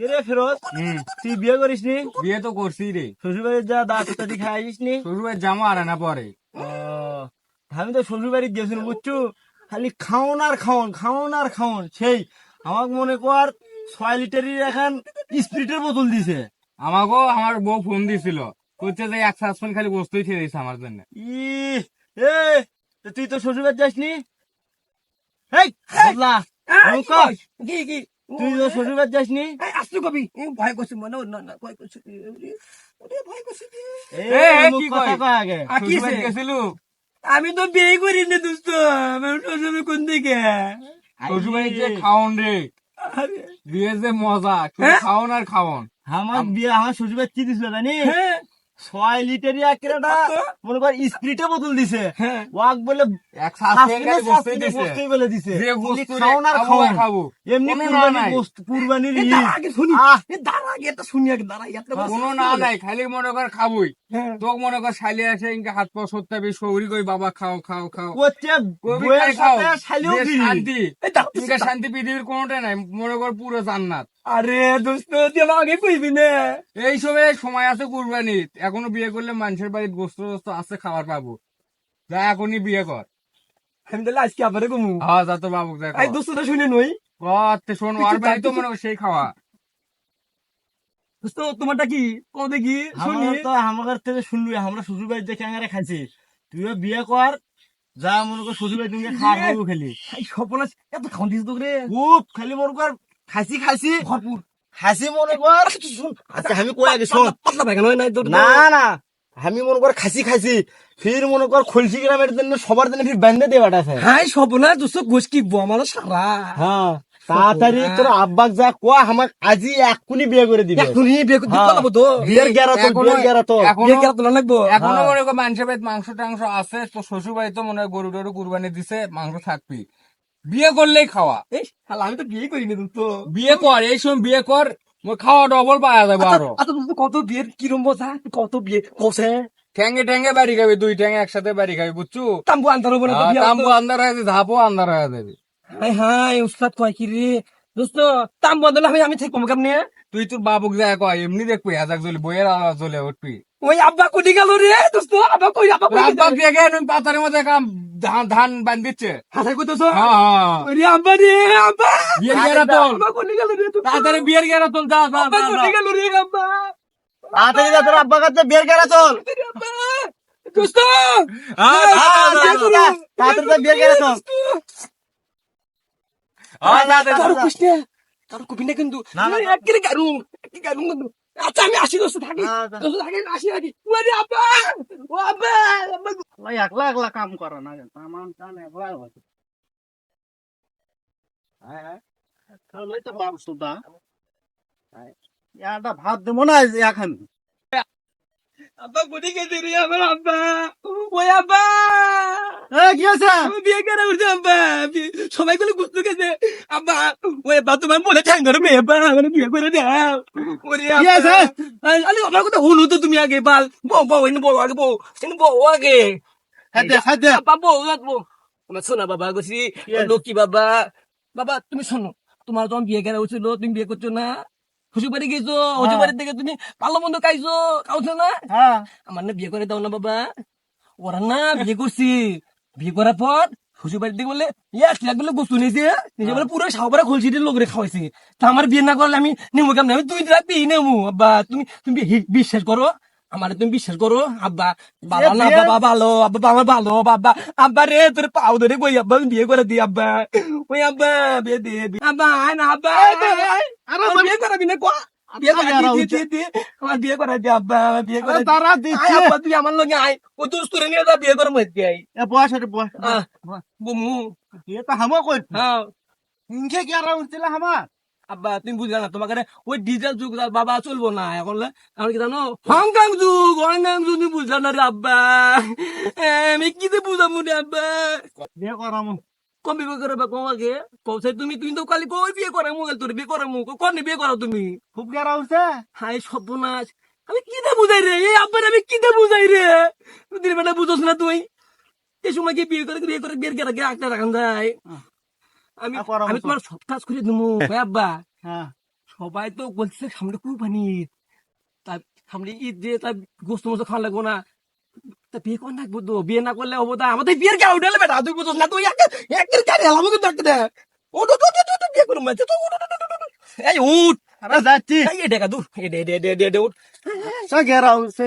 তুই বিয়ে করিস নি? বিয়ে তো করছি রে। শ্বশুর যা দাঁত টাতি খাইস নি? শ্বশুরের জামা আর না পরে। আমি তো গেছিলাম বুঝছ? খালি খাওন আর খাওন খাওন আর খাওন সেই আমাকে মনে কর ছয় লিটারের এখন স্পিরিটের বোতল দিছে। আমাকেও আমার বউ ফোন দিছিল। করছে যে এক সাসপেন্ড খালি বসতেই ছেড়ে দিছে আমার জন্য। ই এ তুই তো শ্বশুর বাড়ি যাসনি? হেই বদলা কি কি? তুই তো শ্বশুর বাড়ি আসলো কবি। ভয় করছে মনে না না ভয় করছে ভয় আমি তো বিয়ে করি না দোস্ত শ্বশুর কোন দিকে? শ্বশুর বাড়ি যে খাওন রে। আরে, বিয়ে যে মজা হ্যাঁ? খাওন আর খাওন। আমার বিয়ে আমার শ্বশুর বাড়ি কি দিছিল জানি হ্যাঁ। ছয় লিটারই একটা মনে কর স্পিরিটের বোতল দিছে। হ্যাঁ। ওয়াক বলে বলে দিছে। খাব এমনি কোনো না কুরবানির নাই। কোনো না খালি মনে কর খাবই। হ্যাঁ। তোক মনে কর শালি আসে ইনকে হাত পা সত্যাবি সৌরি কই বাবা খাও খাও খাও। শান্তি। শান্তি পৃথিবীর কোনোটাই নাই মনে কর পুরো জান্নাত। আরে দোস্ত তুই আগে কইবি না? এই সময় সময় আছে কুরবানির। এখনও বিয়ে করলে মানুষের বাড়ির গোস্ত গোস্ত আছে খাবার পাবো। যা এখনই বিয়ে কর। আমি তাহলে আজকে আবার কমু হ্যাঁ যা তো বাবু এই দোস্তটা শুনে নই। কত শোন আর বাড়ি তো মনে সেই খাওয়া। দোস্ত তোমারটা কি? কো দেখি শুনি। তো আমার থেকে শুনবি আমরা শ্বশুর বাড়ি দেখে আঙারে খাইছি। তুইও বিয়ে কর যা মনে কর শ্বশুর বাড়ি তুমি খাওয়া খাব খালি। এই সপনাস এত খাওন দিস তো রে। খুব খালি মনে কর খাসি খাসি ভরপুর খাসি মনে কর আচ্ছা আমি কই আগে শোন। না না আমি মনে কর খাসি খাসি ফির মনে কর খলসি গ্রামের জন্য সবার জন্য ফির বেঁধে দেওয়াটা আছে। হাই কি গো আমার সারা হ্যাঁ তাড়াতাড়ি তোর আব্বাক যা কোয়া আমাক আজি এক্ষুনি বিয়ে করে দিবে। এখনই বিয়ে হ্যাঁ। পারব তো বিয়ের গেরা তো বিয়ের গেরা তো এখনও বিয়ে কেন তোলা লাগবো এখনও হ্যাঁ। মনে কর মানুষের বাড়িতে মাংস টাংস আছে তো শ্বশুর বাড়ি তো মনে হয় গরু টরু কুরবানি দিছে মাংস থাকবি। বিয়ে করলেই খাওয়া। এই শালা আমি তো বিয়ে করিনি দোস্ত। বিয়ে কর এই সময় বিয়ে কর খাওয়া ডবল পাওয়া যাবে আরও। আচ্ছা কত বিয়ের কিরম মজা কত বিয়ে? কসে ঠ্যাঙ্গে ঠ্যাঙ্গে বাড়ি খাবি দুই ঠ্যাঙ্গে একসাথে বাড়ি খাবি বুঝছ? তাম্বু আনতার হবে না তো বিয়ে তাম্বু আন্দার হয়ে যাবে ধাপও আন্দার হয়ে যাবে। হাই হাই উস্তাদ কয় কি রে? দোস্ত তাম্বু আনতার আমি আমি ঠিক কম কেমনে? তুই তোর বাবুক যায় কয় এমনি দেখবি হাজাক জ্বলি বইয়ের আওয়াজ জ্বলে উঠবি। ওই আব্বা কোটি গেল রে দোস্ত আব্বা কই আব্বা কই রাব্বা দেখে তুমি পাতার মধ্যে কাম ধান ধান বান্ধিচ্ছে হাসাই কইতেছ হ্যাঁ হ্যাঁ। ওরে আব্বা রে আব্বা! বিয়ের গেরা তোল। আব্বা কোটি গেল রে দোস্ত। তাড়াতাড়ি বিয়ের গেরা তোল যা যা আব্বা কোটি গেল রে আব্বা। তাড়াতাড়ি যা তোর আব্বা কাছে বিয়ের গেরা আব্বা দোস্ত! হ্যাঁ, হ্যাঁ, তাড়াতাড়ি বিয়ের গেরা হ্যাঁ, কারও যা। কৃষ্ণে কারও কিন্তু। না, না, এক করে গারু এক গারু কিন্তু। আচ্ছা আমি আসি দোস্ত থাকি। হ্যাঁ। দোস্ত থাকি আসি থাকি ওরে আব্বা! ও আব্বা! আব্বা ভাই একলা একলা কাম করে না আমার কাম একলা হয় হ্যাঁ। তাহলে তো বাপ সুদা। ইয়াটা ভাত দেবো না এখন। আব্বা কোটি গেছে রে আমার আব্বা। ওই আব্বা! কি আছে আমি বিয়ে করে উঠছে আব্বা। বি- সবাই গুলো গুস্তু গেছে। আব্বা ওই আব্বা তোমার মনে ঠাং ধরে মেয়ে আব্বা আমার বিয়ে করে দাও। ওরে কি আছে? আরে আমার কথা হলো তো তুমি আগে বাল। বউ বউ এনে বউ আগে বউ। এনে বউ আগে। হ্যাঁ হ্যাঁ বউ আমার শোনা বাবা গেছি. লক্ষ্মী বাবা। বাবা তুমি শোনো তোমার যখন বিয়ে করা হচ্ছিল তুমি বিয়ে করছ না? শ্বশুর বাড়ি গেছো? শ্বশুর বাড়ি থেকে তুমি ভালো মন্দ খাইছো? খাওছো না? হ্যাঁ। আমার না বিয়ে করে দাও না বাবা। ওরা না বিয়ে করছি। বিয়ে করার পর শ্বশুর বাড়ির দিকে বলে এক লাখ বলে গোস্তু নিয়েছে নিজে বলে পুরো সাহবারা খুলছি লোক রে খাওয়াইছে। তা আমার বিয়ে না করলে আমি নেমু কেমন? আমি দুই রাত বিয়ে আব্বা তুমি তুমি বিশ্বাস করো আমার তুমি বিশ্বাস করো আব্বা। বাবা না বাবা ভালো আব্বা আমার ভালো বাবা। আব্বা রে তোর পাও ধরে কই আব্বা বিয়ে করে দি আব্বা। ওই আব্বা বিয়ে দে। বিয়ে- আব্বা আয় না আব্বা। আমার বিয়ে করাবি না কোয়া? বিয়ে করা বিয়ে করা আব্বা বিয়ে করা দি। তারা দিচ্ছে তুই আমার লগে আয়। ও দোষ করে নিয়ে যা বিয়ে করে মধ্যে আই বয়স রে বয়স আহ, বুমু। এ তো হামো কই হ্যাঁ। ইনকে কি আর উঠছিল হামা আব্বা তুমি বুঝলা না তোমাকে ওই ডিজেল যুগ বাবা চলবো না এখন এখন কি জানো হংকং যুগ হংকং যুগ তুমি বুঝলা না রে আব্বা। এ, আমি কি বুঝাবো রে আব্বা। বিয়ে করামু। কম বিয়ে করে কৌশাই তুমি তুমি তো কালি কই বিয়ে করে মুখ তোর বিয়ে করে মুখ কনে বিয়ে করো তুমি? খুব গেরা হাই সর্বনাশ! আমি কি দে বুঝাই রে? এই আব্বার আমি কি দে বুঝাই রে? দিন বেলা বুঝোস না তুই? এই সময় কি বিয়ে করে বিয়ে করে বিয়ের গেরা আটটা রাখান যায়? আমি আমি তোমার সব কাজ করে দিমু ভাই আব্বা। হ্যাঁ। সবাই তো বলছে সামনে কুরবানি। তা সামনে ঈদ দিয়ে তা গোস্ত মোস্ত খাওয়া লাগবো না। তা বিয়ে কর না তো বিয়ে না করলে হব তা আমাদের বিয়ের কে উঠে বেটা তুই বুঝছ না তুই এক একের গাড়ি হেলাম কিন্তু একটা দে। ও তো তো বিয়ে করুম তো। এই উঠ। আরে যাচ্ছি। এই কা দূর। এডে এডে এডে এডে উঠ। সব ঘেরা হচ্ছে